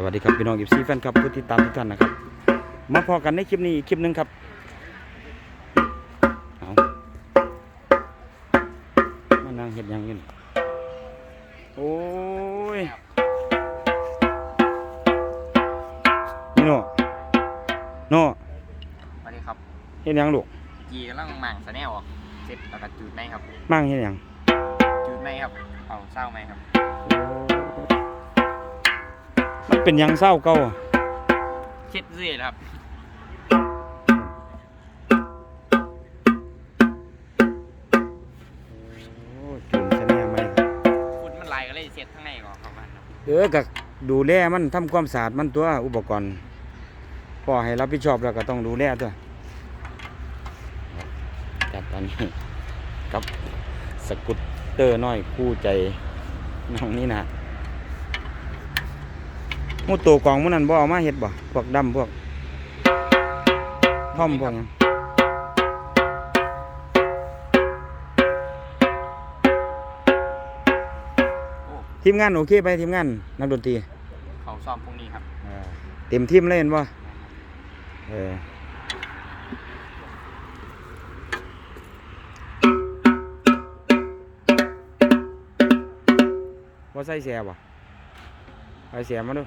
สวัสดีครับพี่น้องอีซีแฟนครับผู้ติดตามทุกท่านนะครับ มาพอกันในคลิปนี้อีกคลิปหนึ่งครับเอามานั่งเห็ดหยังอยินโอ้ยนี่โน่โน่สวัสดีครับเห็ดหยังลูกกีกำลังหมั่งสแนลออกเสร็จแล้วก็จูดไหมครับมั่งเห็ดหยังจูดไหมครับเอาเศร้าไหมครับ มันเป็นหยังเศร้าเก่าอะเช็ดเรื่อยครับโอ้ยจุนเสน่ห์ไหมครับฝุ่นมันไหลก็เลยเช็ดข้างในก่อนครับมันครับเออก็ดูแลมันทำความสะอาดมันตัวอุปกรณ์พ่อให้รับผิดชอบแล้วก็ต้องดูแลตัวจัดตอนนี้กับสกุตเตอร์น้อยคู่ใจน้องนี่นะห มูตัวกองมันนั่นบ่เอามาเฮ็ดบ่พวกดำพวกท่อมพวกหยังโอ้ทีมงานโอเคไปทีมงานนักดนตรีเขาซ้อมพรุ่งนี้ครับเต็มทีมเลยเห็นบ่เออว่าใส่เสียบ่ใส่เสียมาดู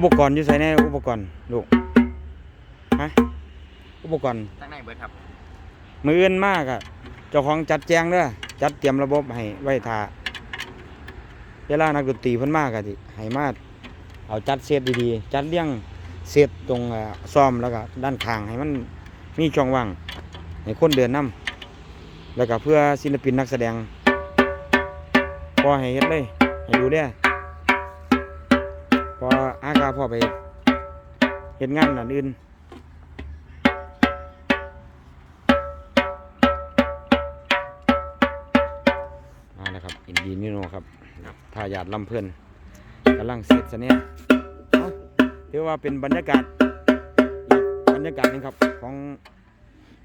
อุปกรณ์อยู่ใส่ในอุปกรณ์ลูกฮะอุปกรณ์ตั้งในเบิร์ดครับ มืออื่นมากอะเจ้าของจัดแจงเด้อจัดเตรียมระบบให้ไว้ท่าเวลานักดนตรีเพิ่นมากะที่ให้มาเอาจัดเซตดีๆ จัดเรียงเซตตรงเอ่อซ่อมแล้วก็ด้านข้างให้มันมีช่องว่างให้คนเดินนํแล้วก็เพื่อศิลปินนักแสดง พอให้เฮ็ดเลยให้ดูแลพออากา พ่อไปเฮ็ดงานอันอื่นมาแล้วครับอินดีนิโนครับทายาทลำเพื่อนกำลังเสร็จซะเนี่ยเอาถือว่าเป็นบรรยากาศอีกบรรยากาศหนึงครับของ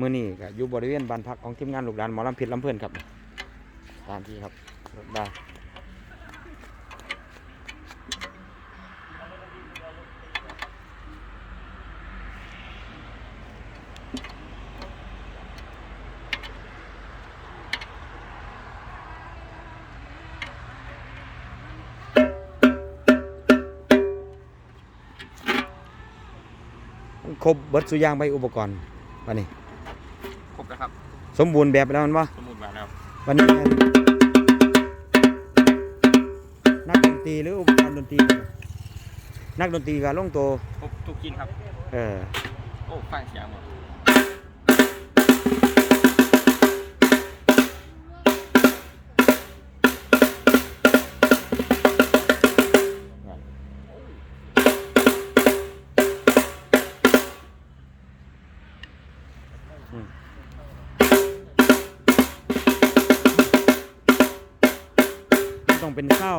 มือนี่ก็อยู่บริเวณบ้านพักของทีมงานลูกหลานหมอลำเพชรลำเพื่อนครับตามที่ครับรถได้ ครบเบิดสุอยางไปอุปกรณ์วันนี้ ครบแล้วครับ สมบูรณ์แบบแล้วมันวะสมุดมาแล้ววันนี้นักดนตรีหรืออุปกรณ์ดนตรี นักดนตรีกับลงตัวครบทุกกินครับ เออ โอ้ฟังเสียงหมด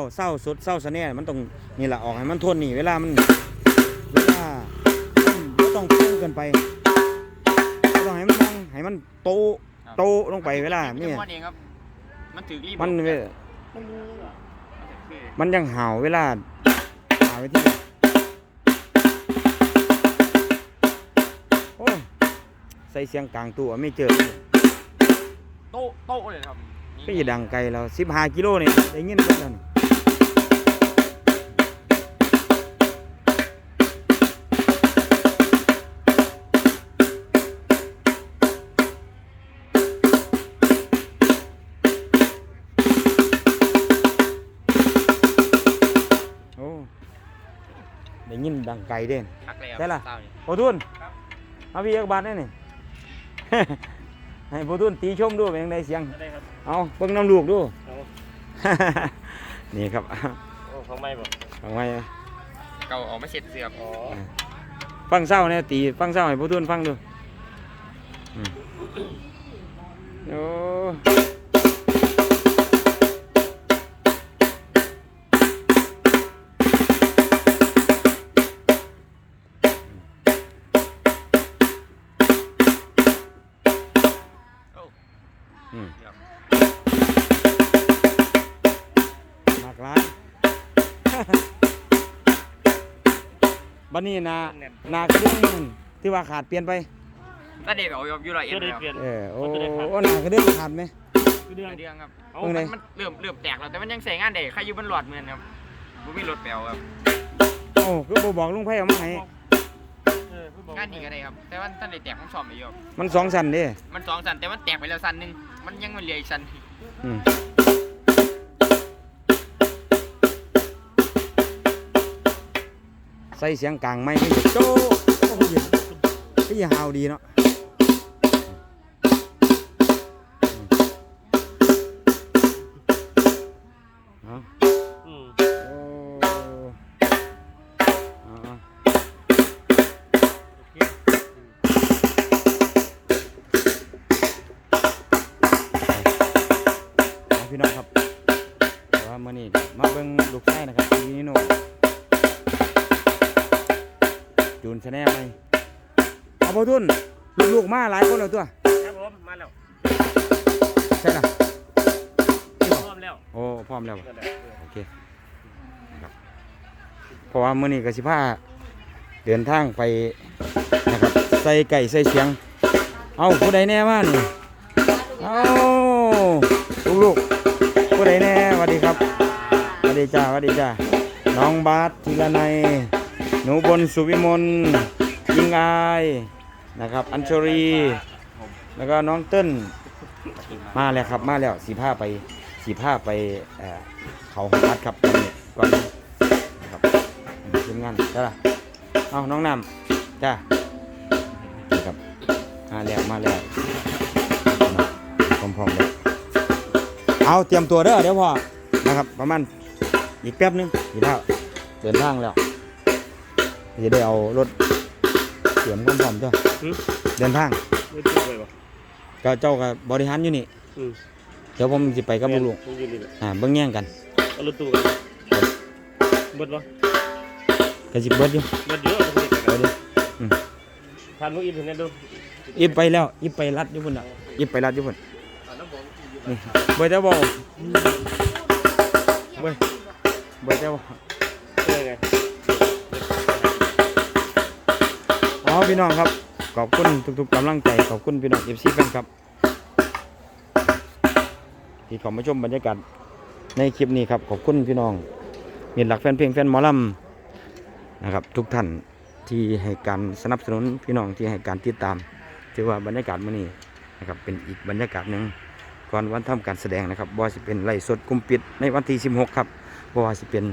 เป็นเศร้าเศร้าสดเศร้าสะแน่มันต้องนี่แหละออกให้มันทนนี่เวลามันเวลามันบ่ต้องโตเกินไปบ่ต้องให้มันดังให้มันโตโตลงไปเวลานี่นี่มันเองครับมันถือรีบมันเวมันคือมันยังห่าวเวลาหาไว้ที่โอ้ใส่เสียงกลางตัวไม่เจอโต๊ะโต๊ะเลยครับนี่ก็อย่าดังไกลเราสิบห้ากิโลนี่ได้ยินเพิ่นแล้ว ได้ยินดังไกลเด่นพักเลยครับได้ล่ะ เศร้านี่ โอ้ทุนเอาพี่เอกบาทได้นี่ ให้ผู้ทุนตีชมดูเป็นยังไงเสียง ได้ครับ เอาเบิ่งน้ำลูกดู เอา นี่ครับโอ้ของไม่บ่ฟังไว้เก่าออกไม่เสร็จเสือกอ๋อฟังเศร้าเนี่ยตีฟังเศร้าให้ผู้ทุนฟังดูอืมโอ้อื บันนี้นาแน่นนากระเดื่องนั่นที่ว่าขาดเปลี่ยนไปถ้าเด็กเอาอยู่ละเอียก็ดได้แล้วเปลี่ยนเออโอ้มันจะได้ขาดโอ้นากระเดื่องขาดไหม คือเดือนเรื่องครับเอาเพิ่งได้มันเริ่มเริ่มแตกแล้วแต่มันยังใส่งานได้ใครอยู่บนหลอดเหมือนครับบ่มีรถแปลวครับโอ้คือบ่บอกลุงไพ่เอามาให้เออเพิ่งบอกงานนี้ก็ได้ครับแต่ว่าท่านได้แตกมันซ่อมอยู่ครับมันสองสันเด้มันสองสันแต่มันแตกไปแล้วสันหนึงมันยังมันเหลืออีกสันอืม ใส่เสียงกลางไม่ไม่โจ้โอ้โหพี่ฮาวดีเนาะพี่น้องครับว่ามื่อนี้มาเบิ่งลูกชายนะครับทีนี้โน จูนชาแนลไหมเอาพอทุนลูกๆมาหลายคนแล้วตัวครับผมมาแล้วใช่ละพร้อมแล้วโอ้พร้อมแล้วนั่นแหละเออโอเคครับเพราะว่ามื่อนี้ก็สิพาเดินทางไปนะครับใส่ไก่ใส่เสียง เอาผู้ใดแน่มานี่เอาลูกๆผู้ใดแน่สวัสดีครับสวัสดีจ้าสวัสดีจ้าน้องบาสธีรนัย หนูบนสุวิมลยิงอายนะครับ อัญชรี แล้วก็น้องเติ้ลมาแล้วครับมาแล้วสีผ้าไปสีผ้าไปเขาหอพัดครับก่อนนะครับทีมงานจ้าล่ะเอาน้องน้ำจ้าครับมาแล้วมาแล้วพร้อมๆเลยเอาเตรียมตัวเด้อเดี๋ยวพอนะครับประมาณอีกแป๊บนึงสีผ้าเดินทางแล้ว จะได้เอารถเตรียมความพร้อมจ้ะหืมเดินทางไม่ถูกเลยบ่ก็เจ้ากับบริหารอยู่นี่ อืมเดี๋ยวผมสิไปกับลูกผมยืนนี่แหละๆอ่าเบิ่งแย่งกันเอารถตู้กันเบิดบ่ก็สิเบิดอยู่เบิดเยอะประเทศเบิดอยู่ทานลูกอินเทอร์เน็ตดูอีบไปแล้วอีบไปรัดอยู่พุ่นน่ะอีบไปรัดอยู่พุ่นอ่าน้ำผมนี่เบิดแต่บ่เบิดเบิดแต่บ่ พี่น้องครับ ขอบคุณทุกๆกำลังใจ ขอบคุณพี่น้อง FC แฟนครับ ที่เข้ามาชมบรรยากาศในคลิปนี้ครับ ขอบคุณพี่น้องมีหลักแฟนเพลงแฟนหมอลำนะครับ ทุกท่านที่ให้การสนับสนุนพี่น้องที่ให้การติดตามถือว่าบรรยากาศมื้อนี้นะครับเป็นอีกบรรยากาศหนึ่งก่อนวันทำการแสดงนะครับบ่ว่าสิเป็นไล่สดกุมปิดในวันที่ 16 ครับ บ่ว่าสิเป็น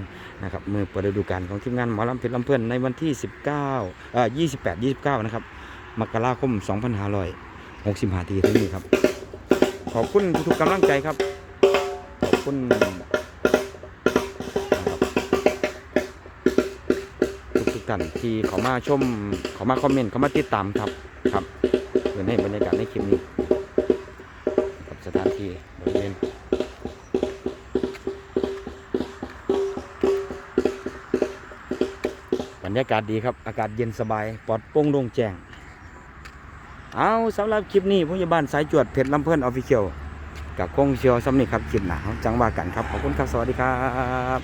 นะครับมือเปิดฤดูกาลของทีมงานหมอลำเพชรลำเพื่อนในวันที่ 19เอ่อ28 29 นะครับมกราคม 2565ทีที่นี้ครับ ขอบคุณทุกกำลังใจครับ ขอบคุณทุกท่านที่เขามาชมเขามาคอมเมนต์เขามาติดตามครับครับเพื่อให้บรรยากาศในคลิปนี้ รรยากาศดีครับ อากาศเย็นสบายปลอดโปร่งโล่งแจ้ง เอาสำหรับคลิปนี้ผู้ใหญ่บ้านสายจวดเพชรลำเพื่อนออฟฟิเชียลกับคงเชียวสำนึกครับคลิปหนาวจังว่ากันครับ ขอบคุณครับ สวัสดีครับ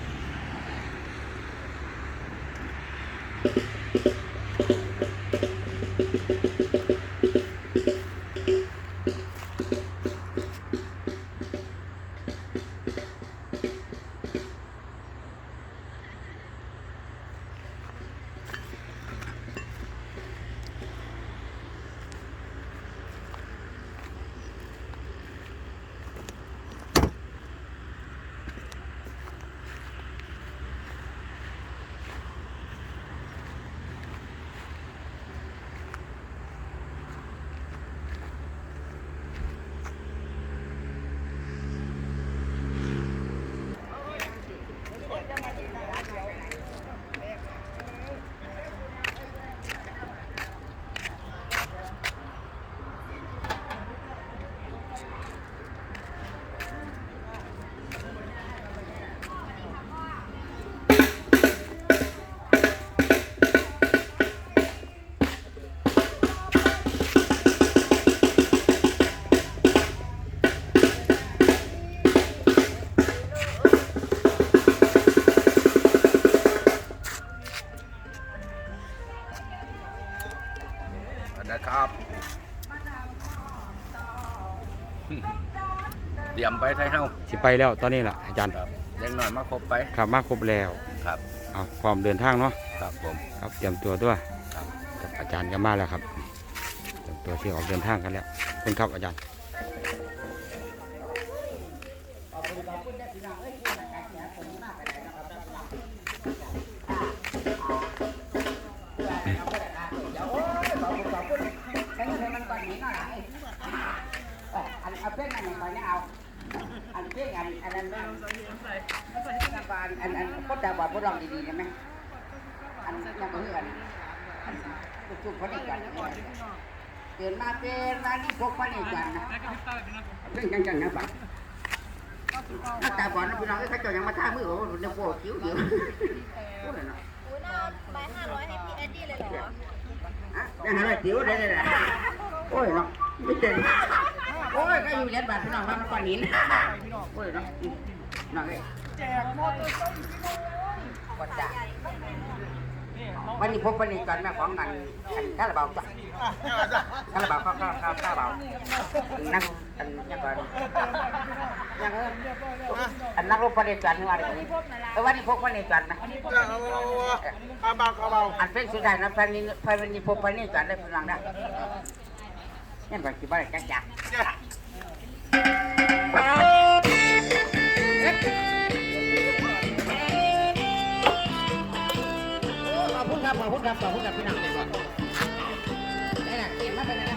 ไปแล้วตอนนี้ล่ะอาจารย์ครับเล็กน้อยมาครบไปครับมาครบแล้วครับเอาพร้อมเดินทางเนาะครับผมครับเตรียมตัวด้วยครับกับอาจารย์ก็มาแล้วครับเตรียมตัวที่ออกเดินทางกันแล้วขอบคุณครับอาจารย์ฉันเคยมันก่อนนี้หน่อยเอออันเอาเพ่งอันไหนก่อนเนี่ยเอา อันเพ่งอันอันนั้นอันอันอันก็จะบอกพวกเราดีๆได้ไหมอันยังไม่เห็นอันจุ่มพอดีกันเกิดมาเป็นมานี่พกพอดีกันนะเพ่องจังๆนะบัดหน้าตาบอดนะพี่น้องเขาเจ้ายังมาท่ามือโอ้โหเนี่ยโป้คิ้วเดียวโอ้ยเนาะอุ้ยน่าใบห้าร้อยให้พี่แอดดี้เลยเหรออะยังหาอะไรติ๋วได้เลยนะโอ้ยเนาะไม่เจ๋ง โอ้ยก็อยู่เหรียญบาทพี่น้องว่ามันก้อนหินโอ้ยเนาะอืมน้องเอ้ยแจกมอเตอร์ไซค์พี่น้องกดจ้ะวันนี้พบวันนี้ก่อนแม่ของกันกันข้าราบาจ้ะข้าราบาข้าข้าข้าข้าเบานั่งอันยังก่อนยังเอออันนักรบประเดี๋ยวจันทร์ว่าอะไรกันเออวันนี้พบวันนี้จันทร์นะอาเบาอาเบาอันเป็นสุดท้ายนะแฟนนี้แฟนนี้พบไปนี่กันทร์ได้พลังได้ งั้นไปกินบ้านแก๊กจ้ะขอบคุณครับขอบคุณครับขอบคุณครับพี่น้องเลยก่อนได้ละเกมมาเป็น